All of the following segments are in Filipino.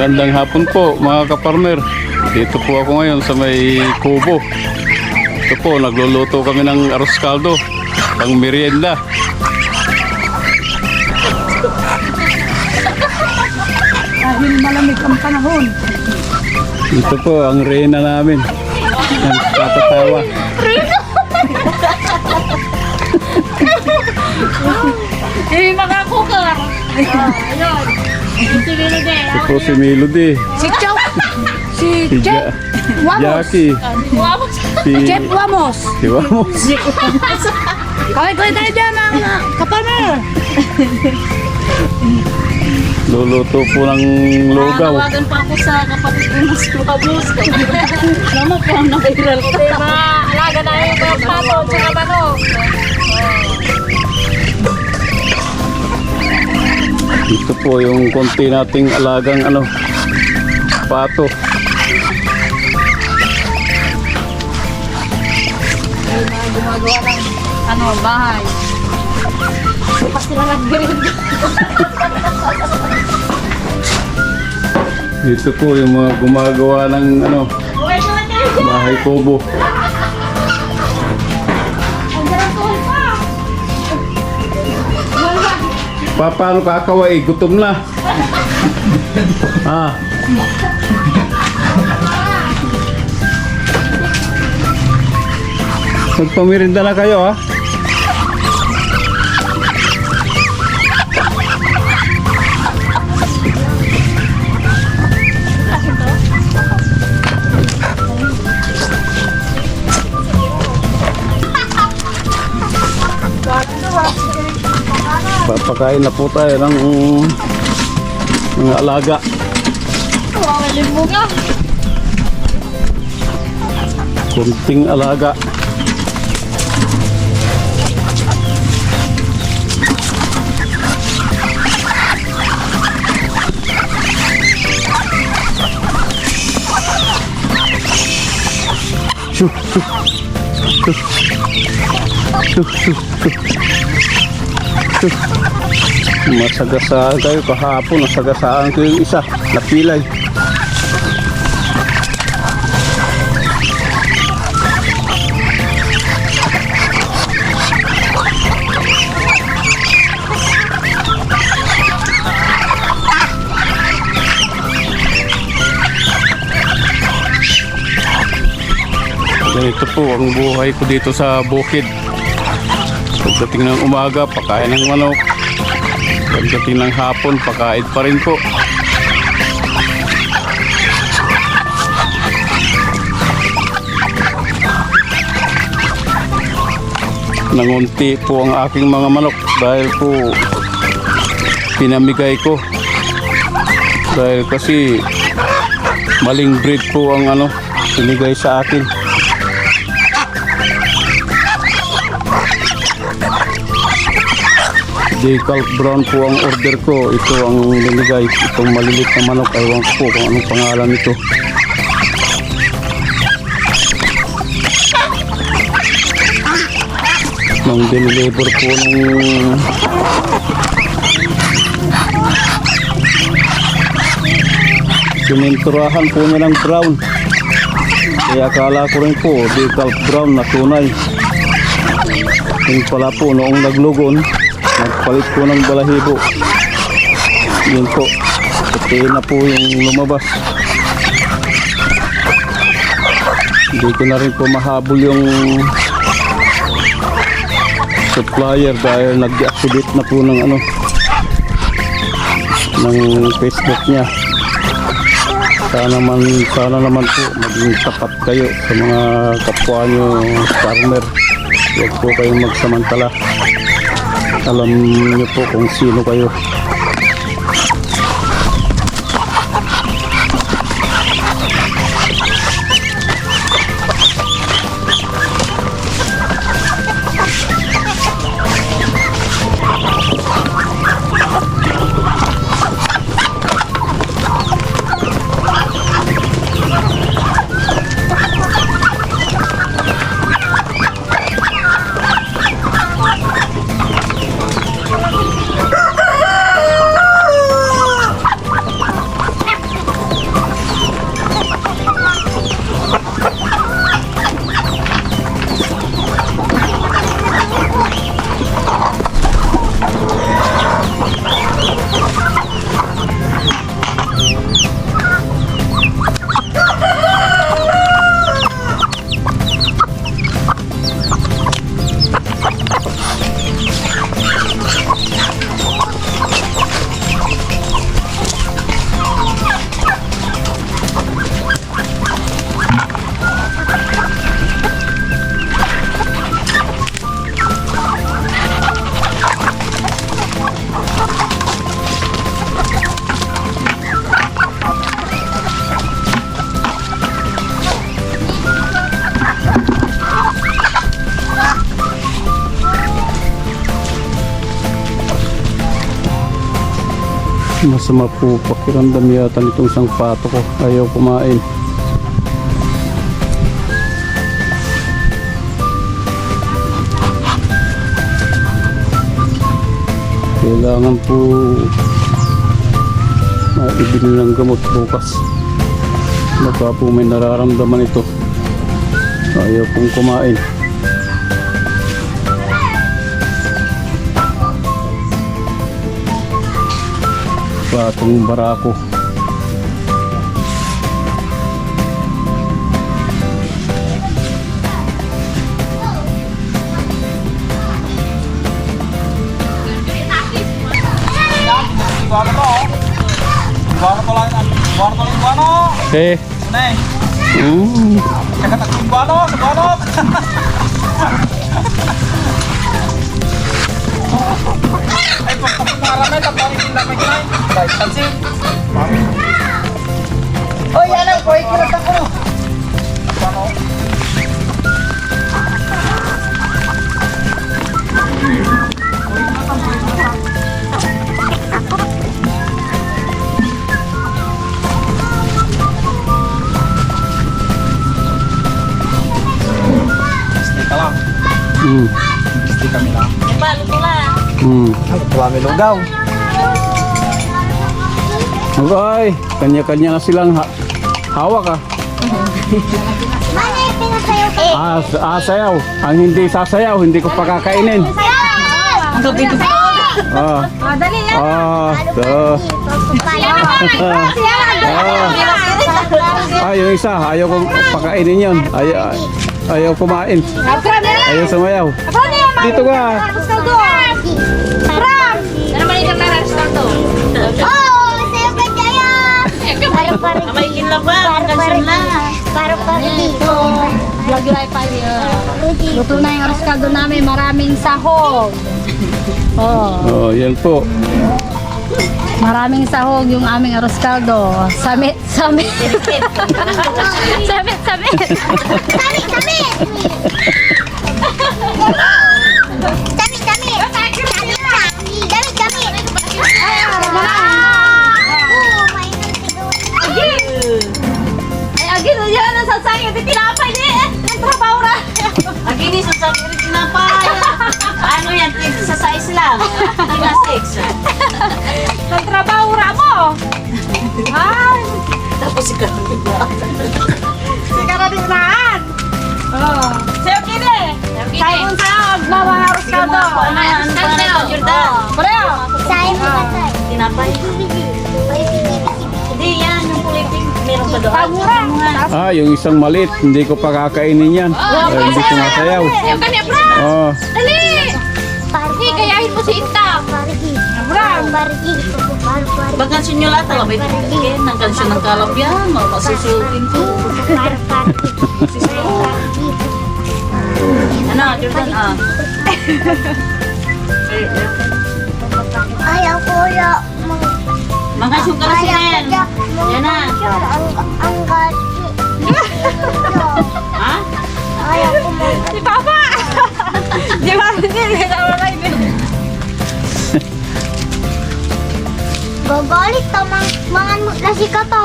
Magandang hapon po mga kaparmer. Dito po ako ngayon sa may kubo. Ito po, nagluluto kami ng arroz caldo. Pang merienda. Dahil malamig ang panahon. Ito po ang reyna namin. Ang katatawa. Eh, mga kukar. Ayun. Na din. Ito si Melody. Si Chow, si Si Jeff Wamos. Jackie. Wow. Si, Jeff Wamos. si Wamos. Kaway-kaway tayo dyan mga kapamer. Luluto po ng lugaw. Nanawagan pa ako sa kapatid ko mas kubabos. Mama po ang nakiral ka. Diba? Alaga na yung mga pato tsaka manok. Ito po yung konti nating alagang ano, pato. Ay, mga gumagawa ng ano, bahay. Bukas sila nag-green. Dito po yung mga gumagawa ng ano, bahay kubo. Pa, paano kakaway? Gutom na. ah. Magpamirinda na kayo ha. Papakain na po tayo ng mga alaga. Nga. Kunting alaga. Shoo, shoo. Shoo. Shoo, shoo, shoo. Shoo. Masagasaan kayo kahapon. Nasagasaan ko yung isa. Napilay. Ganito po ang buhay ko dito sa bukid. Pagdating ng umaga, pakain ng manok. Pagdating ng hapon, pakain pa rin po. Nangunti po ang aking mga manok dahil po pinamigay ko. Dahil kasi maling breed po ang ano binigay sa akin. Decal brown po ang order ko. Ito ang binigay. Itong malilit na manok. Ewan ko po kung anong pangalan nito. Nung dineliver po nung Sininturahan po niya ng brown. Kaya akala ko rin po, decal brown na tunay. Yung pala po, noong naglugon, nagpalit po ng balahibo. Yun po, puti na po yung lumabas. Hindi ko na rin po mahabol yung supplier dahil nag-deactivate na po ng ano ng Facebook niya sana man sana naman po maging tapat kayo sa mga kapwa nyo farmer huwag po kayong magsamantala alam niyo po kung sino kayo Masama po pakiramdam yata nitong isang pato ko. Ayaw kumain. Kailangan po maibili ng gamot bukas. Baka po may nararamdaman ito. Ayaw pong kumain. sa itong barako Oke. Ay, pagpapunara na, tapari kinda may kinay. Guys, pansin. Oy, ano, boy, kirat ako. Ano? Hmm. Mesti kami lah. Ya, Pak, lugaw. Okay, kanya-kanya na silang ha hawak ah. Ko? Ah, ah, sayaw. Ang hindi sasayaw, hindi ko pakakainin. Ang gabi ko. Ah. Madali yan. Ah, to. Ah, yung isa, ayaw kong pakainin yun. Ayaw, ayaw kumain. Ayaw sumayaw. Dito ka. Pram! Paro-paro Kamay kinla ba? Kasyon lang. Paro-paro dito. Vlog live pa yun. Luto na yung arroz namin. Maraming sahog. Oh, Oh, yan po. maraming sahog yung aming arroz caldo. Samit, samit. samit, samit. Kami, kami! na yan. Ang sasayang. Ito tinapay ni. Nagtrabaho na. Agin ni sasayang. Ito tinapay. Ano yan? Ito sa size lang. Ito na six. Nagtrabaho ra mo. Ay, Tapos si Carmen. sigarating raan. Oh. Sayo kini. Kain sahog. Mama arroz caldo. Ano yan? Ano ba na Jordan? Pareo. Sayang mo ba tayo? Tinapay. Meron pa doon. Ah, yung isang malit, hindi ko pakakainin yan. Eh, hindi sumasayaw. Yung kanya, bro. Oh, Dali. Pargi. Kayahin mo si Inta. Pargi. Pargi. Bagansyon nyo lahat. Alam, tingin. Ang kansyon ng kalap yan. Masusukin ko. Ano, Jordan? Ah. Ayaw ko ya. Mga sugar si Ren. ya. Yan na. Ang ang gasi. Ha? Ayaw ko Si Papa. Di ba? Hindi. Hindi na wala Gagalit ka mang mangan mo na si Kato.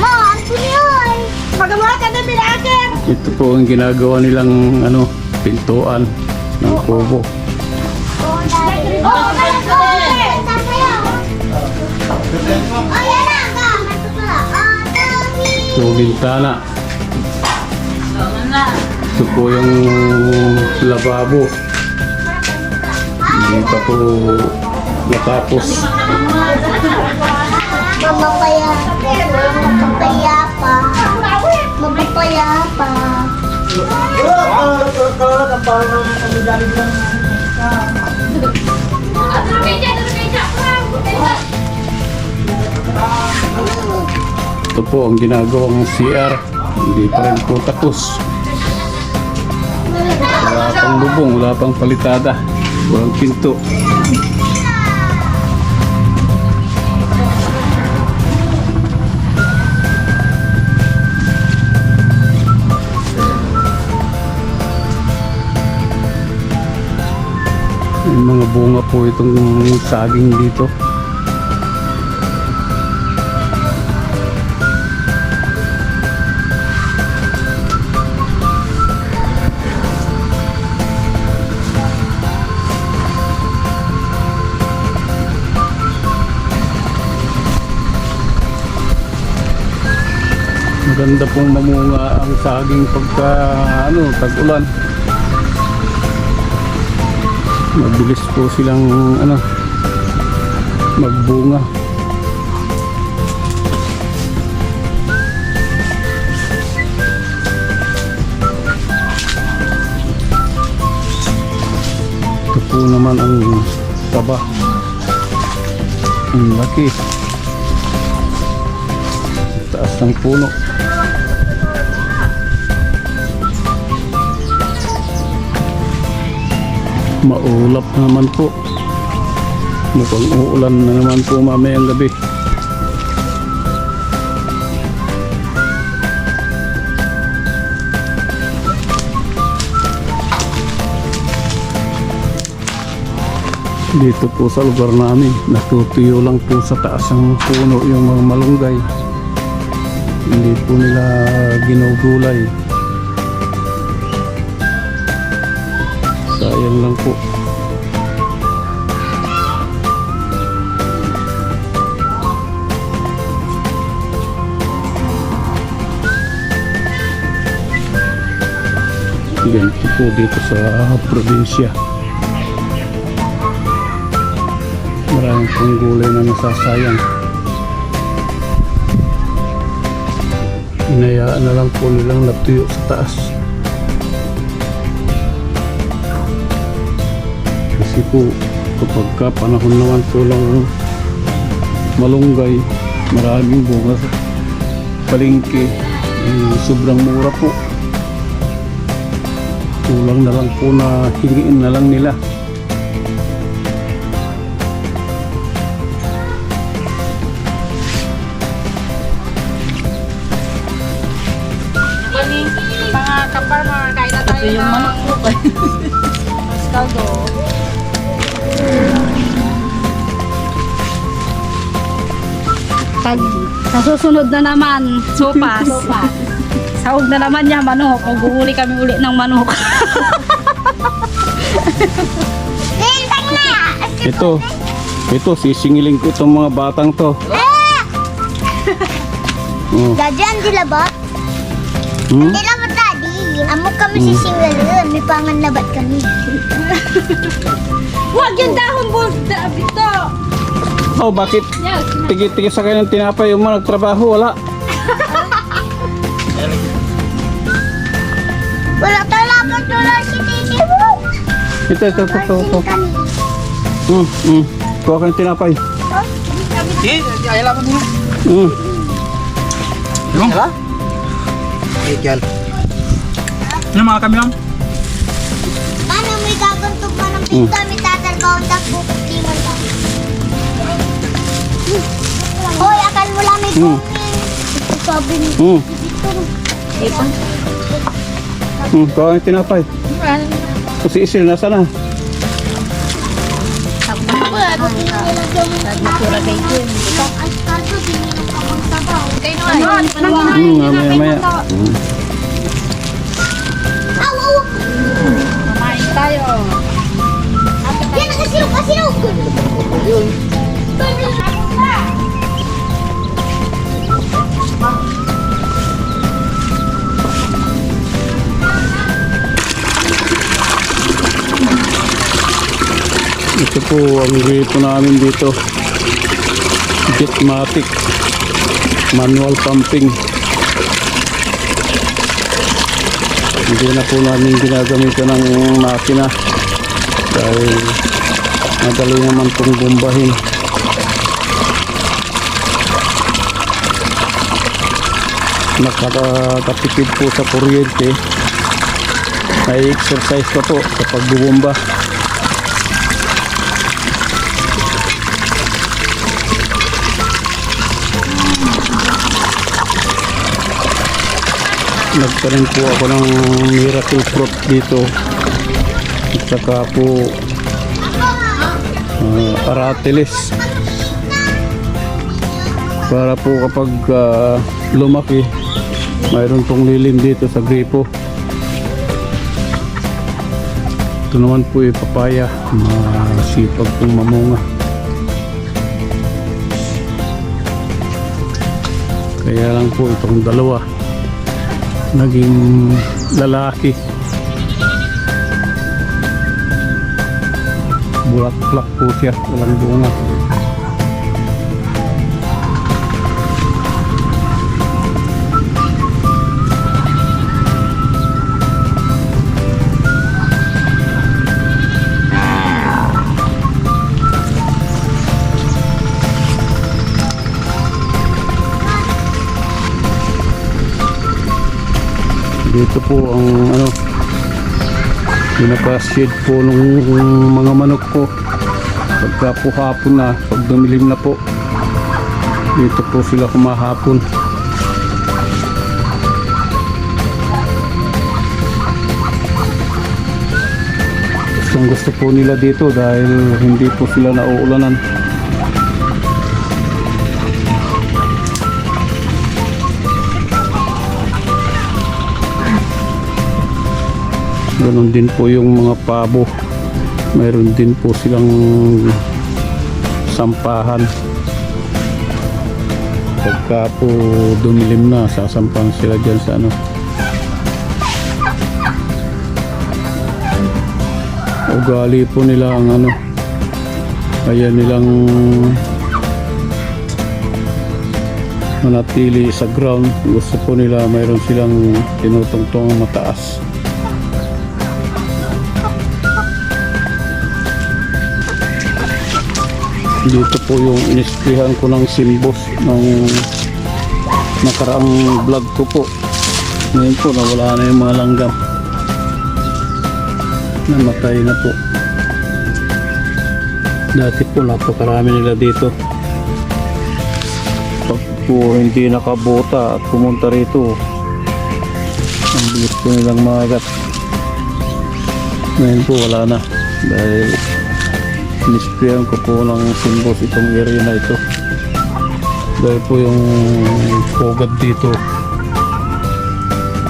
Ma, ano yun? Magawa ka na binakir. ito po ang ginagawa nilang ano, pintuan ng kubo. Oh. Oh. Ang bintana. Na? Ito po yung lababo. Hindi pa po natapos. Mamapaya. Mamapaya pa. Mamapaya pa. Ito po ang ginagawang CR. Hindi pa rin po tapos. Wala pang lubong, wala pang palitada. Walang pinto. Yung mga Mabunga po itong saging dito. Maganda pong mamunga ang saging pagka ano, tag-ulan. Mabilis po silang ano magbunga. Ito po naman ang taba. Ang laki. Taas ng puno. Maulap naman po. Mukhang uulan na naman po mamayang gabi. Dito po sa lugar namin, natutuyo lang po sa taas ng puno yung mga malunggay. Hindi po nila ginugulay. Sayang lang po. Ganito po dito sa probinsya. Maraming pong gulay na nasasayang. Inayaan na lang po nilang natuyo sa taas. Kasi po kapag ka panahon naman po lang malunggay, maraming bunga sa palengke, eh, sobrang mura po. Kulang na lang po na hingiin na lang nila. Pag sa susunod na naman, sopas. sopas. Sahog na naman niya, manok. Mag-uuli kami uli ng manok. Lintang na! Ito, ito sisingiling ko itong mga batang to. Ah! Oh. Daddy, ang dilabot? Hmm? Dilabot, daddy. Amo kami si Singalan. May pangan na ba't kami? Huwag yung dahon po, Bito. Oh, bakit? Tigit-tigit sa kanyang tinapay yung mga nagtrabaho, wala. Wala talaga tula si Titi mo. Ito, ito, ito, ito. ito. Kami. Hmm, hmm. Kuha kayong tinapay. Hmm. Ano mga kami lang? Paano may gagantog mo ng pinto? May tatalbaw ang takbo. Hmm. Sabi ni Hmm. Dito. Hmm. Kuha kayong tinapay. O si Isil, nasa na? Hmm, mamaya, maya. Hmm. Kumain tayo. Yan, nakasilog, kasilog. Yun. Ito po ang grito namin dito. Jetmatic. Manual pumping. Hindi na po namin ginagamitan ng makina. Dahil madali naman pong bombahin. Nakakatipid po sa kuryente. May exercise pa po sa pagbubomba. Nagtanim po ako ng miracle fruit dito. At saka po uh, aratilis. Para po kapag ah, lumaki mayroon pong lilim dito sa gripo. Ito naman po yung papaya masipag pong mamunga. Kaya lang po itong dalawa naging lalaki. Bulaklak po siya walang bunga dito po ang ano pinaka-shade po ng mga manok ko. Pagka po hapon na pag dumilim na po dito po sila kumahapon gustong gusto po nila dito dahil hindi po sila nauulanan Ganon din po yung mga pabo. Mayroon din po silang sampahan. Pagka po dumilim na, sasampahan sila dyan sa ano. Ugali po nila ang ano. Kaya nilang manatili sa ground. Gusto po nila mayroon silang tinutungtong mataas. Dito po yung inisprihan ko ng simbos ng nakaraang vlog ko po. Ngayon po nawala na yung mga langgam. Namatay na po. Dati po napakarami nila dito. Pag po hindi nakabota at pumunta rito ang bilis po nilang magat ngayon po wala na. Dahil Nisprayan ko po ng simbos itong area na ito. Dahil po yung pugad dito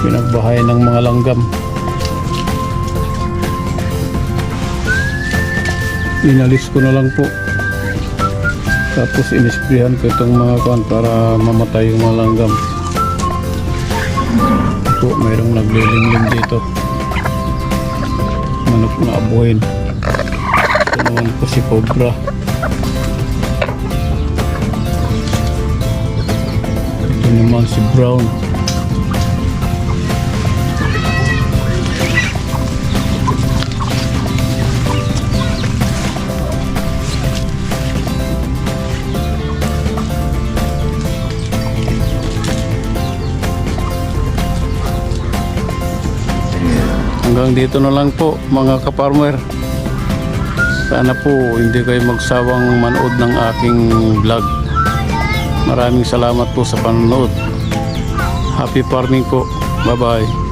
pinagbahay ng mga langgam. Inalis ko na lang po. Tapos inisprayan ko itong mga kwan para mamatay yung mga langgam. Po, mayroong naglilimlim dito. Manok na abuhin. Naman po si Cobra. Ito naman si Brown. Hanggang dito na lang po mga kaparmer. Sana po hindi kayo magsawang manood ng aking vlog. Maraming salamat po sa panonood. Happy farming po. Bye bye.